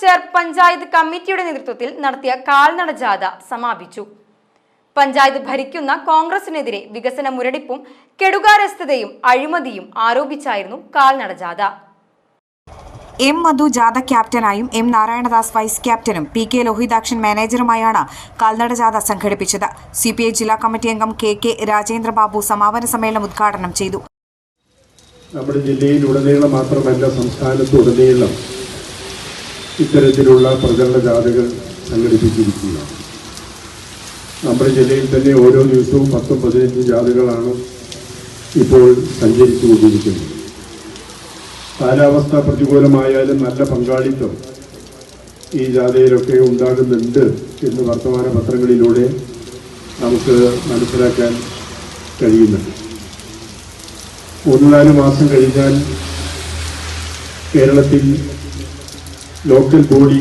ചെർ പഞ്ചായത്ത് കമ്മിറ്റിയുടെ നേതൃത്വത്തിൽ നടത്തിയ കാൽനട ജാഥ സമാപിച്ചു. പഞ്ചായത്ത് ഭരിക്കുന്ന കോൺഗ്രസിനെതിരെ വികസന മുരടിപ്പും കെടുകാരസ്ഥതയും അഴിമതിയും ആരോപിച്ചായിരുന്നു കാൽനട ജാഥ. എം മധു ജാഥ ക്യാപ്റ്റനായും എം നാരായണദാസ് വൈസ് ക്യാപ്റ്റനും പി കെ ലോഹിതാക്ഷൻ മാനേജറുമായാണ് കാൽനട ജാഥ സംഘടിപ്പിച്ചത്. സി പി ഐ ജില്ലാ കമ്മിറ്റി അംഗം കെ കെ രാജേന്ദ്രബാബു സമാപന സമ്മേളനം ഉദ്ഘാടനം ചെയ്തു. നമ്മുടെ ജില്ലയിലുടനീളം മാത്രമല്ല സംസ്ഥാനത്തുടനീളം ഇത്തരത്തിലുള്ള പ്രചരണ ജാഥകൾ സംഘടിപ്പിച്ചിരിക്കുകയാണ്. നമ്മുടെ ജില്ലയിൽ തന്നെ ഓരോ ദിവസവും പത്തും പതിനഞ്ചും ജാഥകളാണ് ഇപ്പോൾ സഞ്ചരിച്ചുകൊണ്ടിരിക്കുന്നത്. കാലാവസ്ഥ പ്രതികൂലമായാലും നല്ല പങ്കാളിത്തം ഈ ജാഥയിലൊക്കെ ഉണ്ടാകുന്നുണ്ട് എന്ന് വർത്തമാന പത്രങ്ങളിലൂടെ നമുക്ക് മനസ്സിലാക്കാൻ കഴിയുന്നുണ്ട്. മൂന്ന് നാല് മാസം കഴിഞ്ഞാൽ കേരളത്തിൽ ലോക്കൽ ബോഡി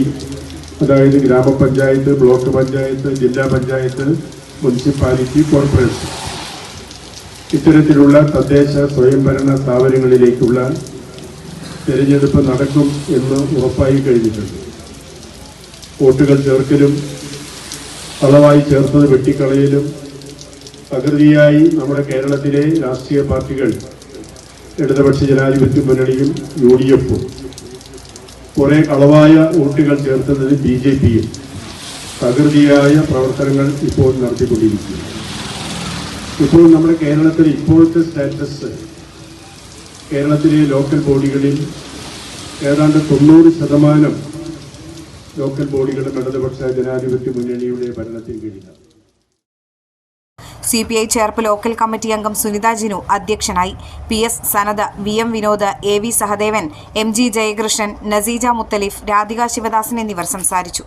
അതായത് ഗ്രാമപഞ്ചായത്ത് ബ്ലോക്ക് പഞ്ചായത്ത് ജില്ലാ പഞ്ചായത്ത് മുനിസിപ്പാലിറ്റി കോർപ്പറേഷൻ. ഇത്തരത്തിലുള്ള തദ്ദേശ സ്വയംഭരണ സ്ഥാപനങ്ങളിലേക്കുള്ള തിരഞ്ഞെടുപ്പ് നടക്കും എന്ന് ഉറപ്പായി കഴിഞ്ഞിട്ടുണ്ട്. വോട്ടുകൾ ചേർക്കലും അളവായി ചേർത്തത് വെട്ടിക്കളയലും പ്രകൃതിയായി നമ്മുടെ കേരളത്തിലെ രാഷ്ട്രീയ പാർട്ടികൾ ഇടതുപക്ഷ ജനാധിപത്യ മുന്നണിയും യു ഡി എഫും. കുറെ അളവായ വോട്ടുകൾ ചേർത്തുന്നത് ബി ജെ പിയും. തകൃതിയായ പ്രവർത്തനങ്ങൾ ഇപ്പോൾ നടത്തിക്കൊണ്ടിരിക്കുന്നു. ഇപ്പോൾ നമ്മുടെ കേരളത്തിൽ ഇപ്പോഴത്തെ സ്റ്റാറ്റസ് കേരളത്തിലെ ലോക്കൽ ബോഡികളിൽ ഏതാണ്ട് തൊണ്ണൂറ് ശതമാനം ലോക്കൽ ബോഡികളും ഇടതുപക്ഷ ജനാധിപത്യ മുന്നണിയുടെ ഭരണത്തിൽ കീഴിലാണ് C P I Cherpu local committee അംഗം സുനിത ജിനു അധ്യക്ഷനായി. P S Sanatha V M Vinod A V Sahadevan M G Jayakrishnan Naseeja Muthalif Radhika Sivadasan എന്നിവർ സംസാരിച്ചു.